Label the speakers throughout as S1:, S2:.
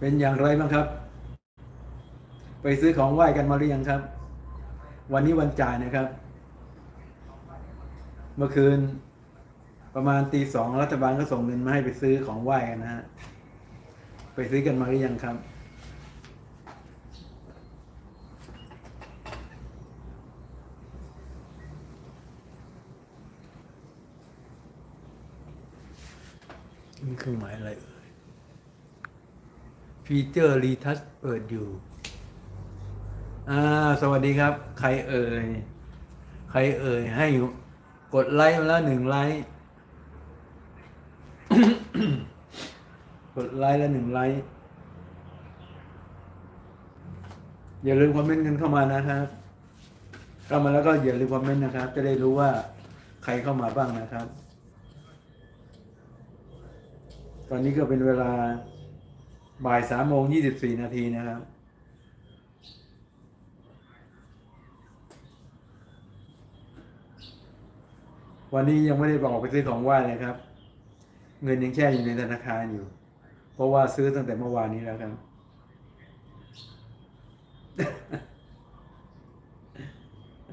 S1: เป็นอย่างไรบ้างครับ ไปซื้อของไหว้กันมาหรือยังครับ วันนี้วันจ่ายนะครับ เมื่อคืนประมาณตีสองรัฐบาลก็ส่งเงินมาให้ไปซื้อของไหว้กันนะฮะไปซื้อกันมาหรือยังครับมีเครื่องหมายอะไรเอ่ย ฟีเจอร์รีทัชเปิดอยู่ อ่า สวัสดีครับ ใครเอ่ย ใครเอ่ย ให้กดไลค์มาแล้วหนึ่งไลค์ กดไลค์แล้วหนึ่งไลค์ อย่าลืมคอมเมนต์กันเข้ามานะครับ เข้ามาแล้วก็อย่าลืมคอมเมนต์นะครับ จะได้รู้ว่าใครเข้ามาบ้างนะครับ ตอนนี้ก็เป็นเวลา บ่ายสามโมงยี่สิบสี่นาทีนะครับ วันนี้ยังไม่ได้บอกไปซื้อของไหว้เลยครับ เงินยังแช่อยู่ในธนาคารอยู่ เพราะว่าซื้อตั้งแต่เมื่อวานนี้แล้วครับ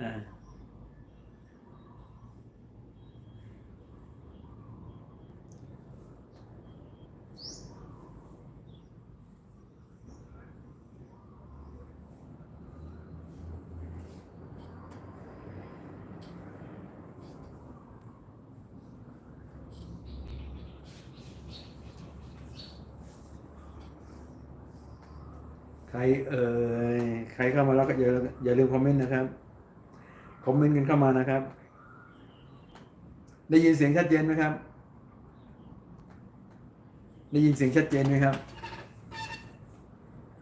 S1: อ่า รเอ่ยใครเข้ามาแล้วก็อย่าอย่าลืมคอมเมนต์นะครับคอมเมนต์กันเข้ามานะครับ ได้ยินเสียงชัดเจนไหมครับ ได้ยินเสียงชัดเจนไหมครับ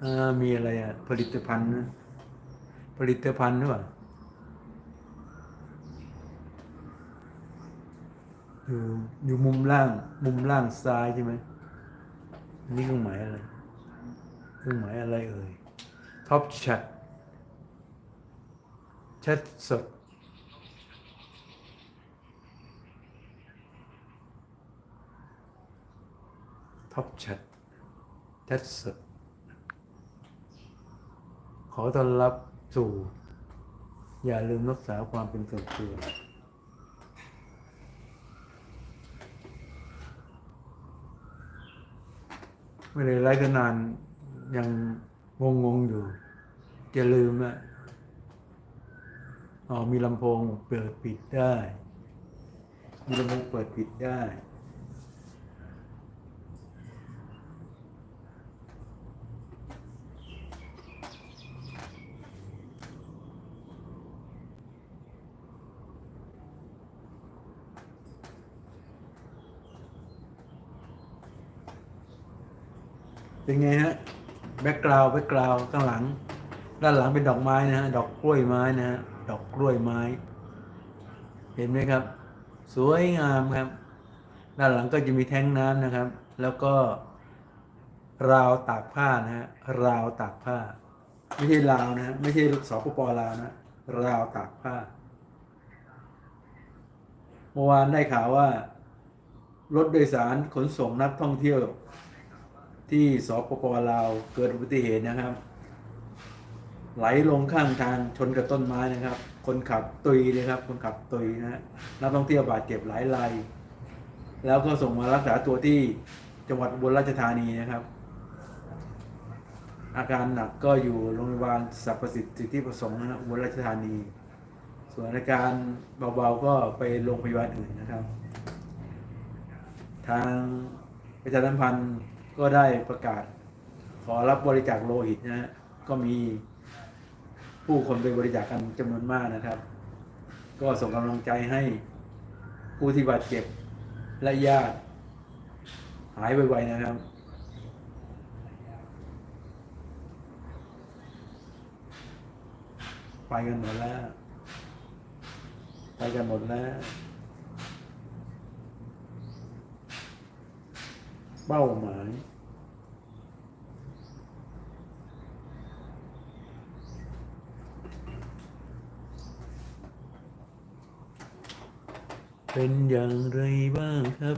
S1: อ่ามีอะไรอะ ผลิตภัณฑ์นะผลิตภัณฑ์หรือเปล่าอยู่อยู่มุมล่าง มุมล่างซ้ายใช่ไหมนี่เครื่องหมายอะไร รื่องหมายอะไรเอ่ยท็อปชทแชทสดท็อปชทแชทสดขอต้อนรับสู่ อย่าลืมรักษาความเป็นส่วนตัวไม่ได้ไลฟ์กันนาน ยังงงงๆอยู่อย่าลืมอะอ๋อมีลำโพงเปิดปิดได้ มีลำโพงเปิดปิดได้เป็นไงฮะ แบ็กกราวด์แบ็กกราวด์ข้างหลัง ด้านหลังเป็นดอกไม้นะฮะดอกกล้วยไม้นะฮะดอกกล้วยไม้ เห็นไหมครับ สวยงามครับ ด้านหลังก็จะมีแท้งน้ำนะครับ แล้วก็ ราวตากผ้านะฮะราวตากผ้า ไม่ใช่ราวนะฮะไม่ใช่สปปลาวนะราวตากผ้าเมื่อวานได้ข่าวว่า รถโดยสารขนส่งนักท่องเที่ยว ที่สปปลาวเกิดอุบัติเหตุนะครับ ไหลลงข้างทางชนกับต้นไม้นะครับ คนขับตุยเลยครับ คนขับตุยนะฮะนักท่องเที่ยวบาดเจ็บหลายรายแล้วก็ส่งมารักษาตัวที่จังหวัดอุบลราชธานีนะครับ อาการหนักก็อยู่โรงพยาบาลสรรพสิทธิประสงค์นะครับอุบลราชธานี ส่วนอาการเบาๆก็ไปโรงพยาบาลอื่นนะครับ ทางประชาสัมพันธ์ ก็ได้ประกาศ ขอรับบริจาคโลหิตนะฮะก็มีผู้คนไปบริจาคกันจำนวนมากนะครับ ก็ส่งกำลังใจให้ผู้ที่บาดเจ็บและญาติ หายไวๆนะครับ ไปกันหมดแล้ว ไปกันหมดแล้ว เป้าหมาย เป็นอย่างไรบ้างครับ